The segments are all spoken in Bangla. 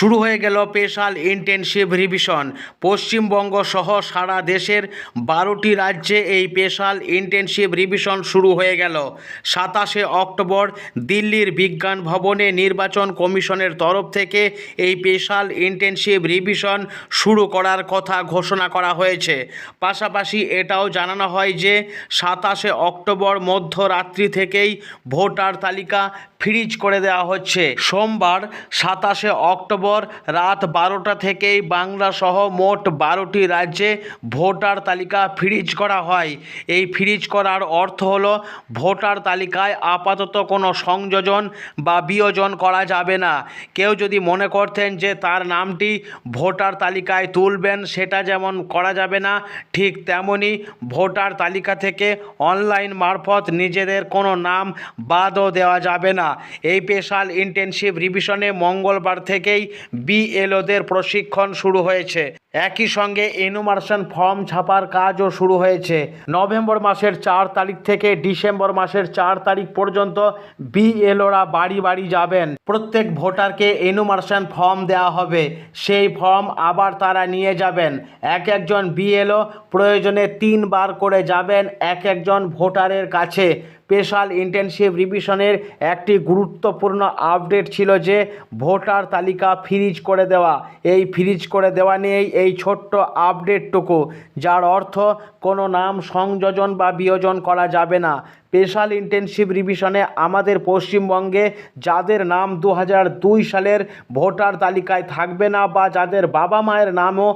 শুরু হয়ে গেল স্পেশাল ইন্টেনসিভ রিভিশন। পশ্চিমবঙ্গ সহ সারা দেশের বারোটি রাজ্যে এই স্পেশাল ইন্টেনসিভ রিভিশন শুরু হয়ে গেল। সাতাশে অক্টোবর দিল্লির বিজ্ঞান ভবনে নির্বাচন কমিশনের তরফ থেকে এই স্পেশাল ইন্টেনসিভ রিভিশন শুরু করার কথা ঘোষণা করা হয়েছে। পাশাপাশি এটাও জানানো হয় যে সাতাশে অক্টোবর মধ্যরাত্রি থেকেই ভোটার তালিকা ফ্রিজ করে দেওয়া হচ্ছে। সোমবার সাতাশে অক্টোবর রাত বারোটা থেকেই বাংলা সহ মোট বারোটি রাজ্যে ভোটার তালিকা ফ্রিজ করা হয়। এই ফ্রিজ করার অর্থ হল, ভোটার তালিকায় আপাতত কোনো সংযোজন বা বিয়োজন করা যাবে না। কেউ যদি মনে করতেন যে তার নামটি ভোটার তালিকায় তুলবেন, সেটা যেমন করা যাবে না, ঠিক তেমনই ভোটার তালিকা থেকে অনলাইন মারফত নিজেদের কোনো নাম বাদও দেওয়া যাবে না। এই স্পেশাল ইন্টেনসিভ রিভিশনে মঙ্গলবার থেকেই বিএলওদের প্রশিক্ষণ শুরু হয়েছে। একই সঙ্গে এনুমার্শন ফর্ম ছাপার কাজও শুরু হয়েছে। নভেম্বর মাসের চার তারিখ থেকে ডিসেম্বর মাসের চার তারিখ পর্যন্ত বিএলওরা বাড়ি বাড়ি যাবেন। প্রত্যেক ভোটারকে এনুমার্শন ফর্ম দেওয়া হবে। সেই ফর্ম আবার তারা নিয়ে যাবেন। এক একজন বিএলও প্রয়োজনে তিনবার করে যাবেন এক একজন ভোটারের কাছে। স্পেশাল ইন্টেনসিভ রিভিশনের একটি গুরুত্বপূর্ণ আপডেট ছিল যে, ভোটার তালিকা ফ্রিজ করে দেওয়া। এই ফ্রিজ করে দেওয়া নিয়েই এই ছোট্ট আপডেটটুকু, যার অর্থ কোনো নাম সংযোজন বা বিয়োজন করা যাবে না। স্পেশাল ইন্টেনসিভ রিভিশনে আমাদের পশ্চিমবঙ্গে যাদের নাম দু সালের ভোটার তালিকায় থাকবে না বা যাদের বাবা মায়ের নামও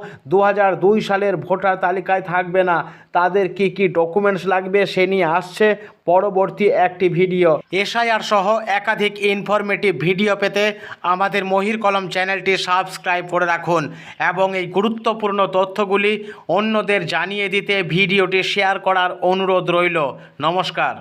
দু সালের ভোটার তালিকায় থাকবে না, তাদের কি কি ডকুমেন্টস লাগবে সে নিয়ে আসছে পরবর্তী একটি ভিডিও। এসআইআর সহ একাধিক ইনফরমেটিভ ভিডিও পেতে আমাদের মহির কলম চ্যানেলটি সাবস্ক্রাইব করে রাখুন এবং এই গুরুত্বপূর্ণ তথ্যগুলি অন্যদের জানিয়ে দিতে ভিডিওটি শেয়ার করার অনুরোধ রইল। নমস্কার।